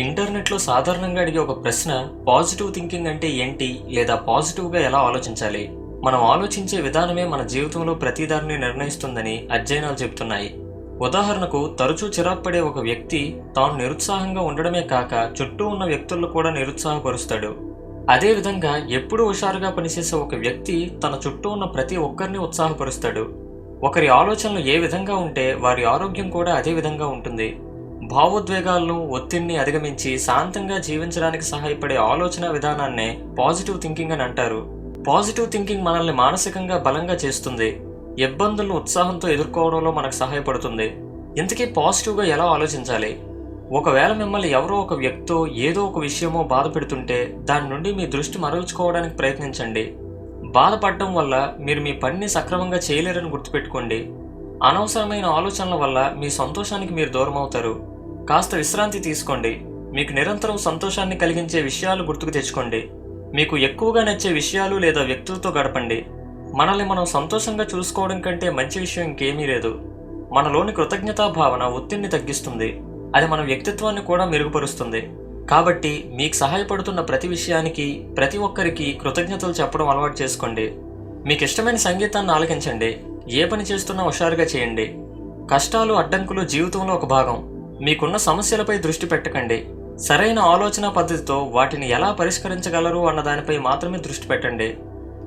ఇంటర్నెట్లో సాధారణంగా అడిగే ఒక ప్రశ్న పాజిటివ్ థింకింగ్ అంటే ఏంటి? లేదా పాజిటివ్గా ఎలా ఆలోచించాలి? మనం ఆలోచించే విధానమే మన జీవితంలో ప్రతిదారిని నిర్ణయిస్తుందని అధ్యయనాలు చెబుతున్నాయి. ఉదాహరణకు తరచూ చిరాపడే ఒక వ్యక్తి తాను నిరుత్సాహంగా ఉండడమే కాక చుట్టూ ఉన్న వ్యక్తులను కూడా నిరుత్సాహపరుస్తాడు. అదేవిధంగా ఎప్పుడూ హుషారుగా పనిచేసే ఒక వ్యక్తి తన చుట్టూ ఉన్న ప్రతి ఒక్కరిని ఉత్సాహపరుస్తాడు. ఒకరి ఆలోచనలు ఏ విధంగా ఉంటే వారి ఆరోగ్యం కూడా అదే విధంగా ఉంటుంది. భావోద్వేగాలను ఒత్తిడిని అధిగమించి శాంతంగా జీవించడానికి సహాయపడే ఆలోచన విధానాన్నే పాజిటివ్ థింకింగ్ అని అంటారు. పాజిటివ్ థింకింగ్ మనల్ని మానసికంగా బలంగా చేస్తుంది. ఇబ్బందులను ఉత్సాహంతో ఎదుర్కోవడంలో మనకు సహాయపడుతుంది. ఇంతకీ పాజిటివ్గా ఎలా ఆలోచించాలి? ఒకవేళ మిమ్మల్ని ఎవరో ఒక వ్యక్తో ఏదో ఒక విషయమో బాధ పెడుతుంటే దాని నుండి మీ దృష్టి మరల్చుకోవడానికి ప్రయత్నించండి. బాధపడటం వల్ల మీరు మీ పనిని సక్రమంగా చేయలేరని గుర్తుపెట్టుకోండి. అనవసరమైన ఆలోచనల వల్ల మీ సంతోషానికి మీరు దూరం అవుతారు కాస్త విశ్రాంతి తీసుకోండి. మీకు నిరంతరం సంతోషాన్ని కలిగించే విషయాలు గుర్తుకు తెచ్చుకోండి. మీకు ఎక్కువగా నచ్చే విషయాలు లేదా వ్యక్తులతో గడపండి. మనల్ని మనం సంతోషంగా చూసుకోవడం కంటే మంచి విషయం ఇంకేమీ లేదు. మనలోని కృతజ్ఞతా భావన ఒత్తిడిని తగ్గిస్తుంది. అది మన వ్యక్తిత్వాన్ని కూడా మెరుగుపరుస్తుంది. కాబట్టి మీకు సహాయపడుతున్న ప్రతి విషయానికి ప్రతి ఒక్కరికి కృతజ్ఞతలు చెప్పడం అలవాటు చేసుకోండి. మీకు ఇష్టమైన సంగీతాన్ని ఆలకించండి. ఏ పని చేస్తున్నా హుషారుగా చేయండి. కష్టాలు అడ్డంకులు జీవితంలో ఒక భాగం. మీకున్న సమస్యలపై దృష్టి పెట్టకండి. సరైన ఆలోచన పద్ధతితో వాటిని ఎలా పరిష్కరించగలరు అన్న దానిపై మాత్రమే దృష్టి పెట్టండి.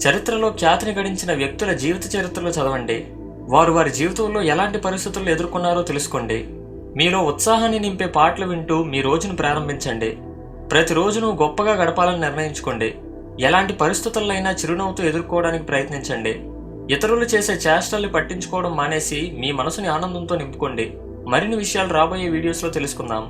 చరిత్రలో ఖ్యాతిని గడించిన వ్యక్తుల జీవిత చరిత్రలు చదవండి. వారు వారి జీవితంలో ఎలాంటి పరిస్థితులు ఎదుర్కొన్నారో తెలుసుకోండి. మీలో ఉత్సాహాన్ని నింపే పాటలు వింటూ మీ రోజును ప్రారంభించండి. ప్రతిరోజును గొప్పగా గడపాలని నిర్ణయించుకోండి. ఎలాంటి పరిస్థితులైనా చిరునవ్వుతో ఎదుర్కోవడానికి ప్రయత్నించండి. ఇతరులు చేసే చేష్టల్ని పట్టించుకోవడం మానేసి మీ మనసుని ఆనందంతో నింపుకోండి. మరిన్ని విషయాలు రాబోయే వీడియోస్లో తెలుసుకుందాం.